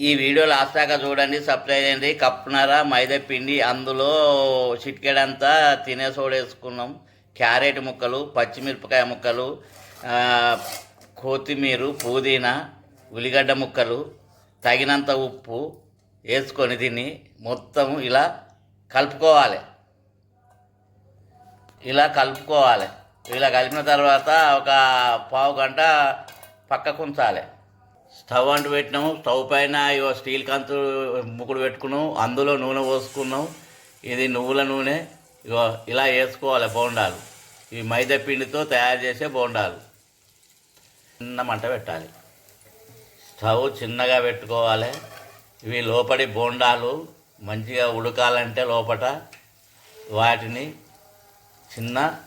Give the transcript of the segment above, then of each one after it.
ఈ video last దాకా చూడండి సబ్స్క్రైబ్ చేయండి. కప్పునర మైదా పిండి అందులో చిటికెడంతా తినే సోడేసుకున్నాం క్యారెట్ ముక్కలు పచ్చిమిరపకాయ ముక్కలు కొత్తిమీర పుదీనా ఉల్లిగడ్డ ముక్కలు తగినంత ఉప్పు వేసుకొని తిని మొత్తం ఇలా కలుపుకోవాలి. ఇలా కలుపుకోవాలి. ఇలా కలిపిన తర్వాత ఒక పావు గంట పక్కకు ఉంచాలి. స్టవ్ అంటు పెట్టినాము స్టవ్ పైన ఇగో స్టీల్ కంతు ముగ్గుడు పెట్టుకున్నాం అందులో నూనె పోసుకున్నాం ఇది నువ్వుల నూనె ఇగో ఇలా వేసుకోవాలి బోండాలు. ఇవి మైదా పిండితో తయారు చేసే బోండాలు. చిన్న మంట పెట్టాలి. స్టవ్ చిన్నగా పెట్టుకోవాలి. ఇవి లోపడి బోండాలు మంచిగా ఉడకాలంటే లోపట వాటిని చిన్న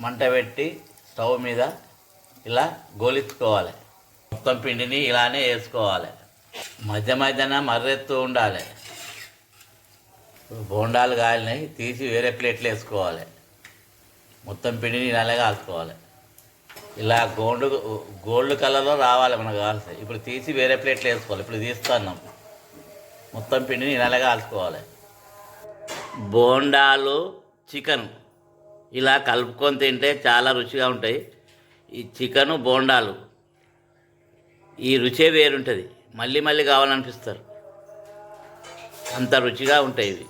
మంట పెట్టి స్టవ్ మీద ఇలా గోలించుకోవాలి. మొత్తం పిండిని ఇలానే వేసుకోవాలి. మధ్య మధ్యన మర్రెత్తు ఉండాలి. బోండాలు కాలినాయి తీసి వేరే ప్లేట్లు వేసుకోవాలి. మొత్తం పిండిని ఇలానే కాల్చుకోవాలి. ఇలా గోల్డ్ గోల్డ్ కలర్లో రావాలి మనకు కాల్సి ఇప్పుడు తీసి వేరే ప్లేట్లు వేసుకోవాలి. ఇప్పుడు తీస్తున్నాం. మొత్తం పిండిని ఇలానే కాల్చుకోవాలి. బోండాలు చికెన్ ఇలా కలుపుకొని తింటే చాలా రుచిగా ఉంటాయి. ఈ చికెను బోండాలు ఈ రుచే వేరుంటుంది. మళ్ళీ మళ్ళీ కావాలనిపిస్తారు. అంత రుచిగా ఉంటాయి ఇవి.